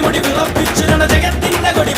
അടിമുടി വിളപ്പിച്ചു ജഗത്തിന്റെ കൊടി.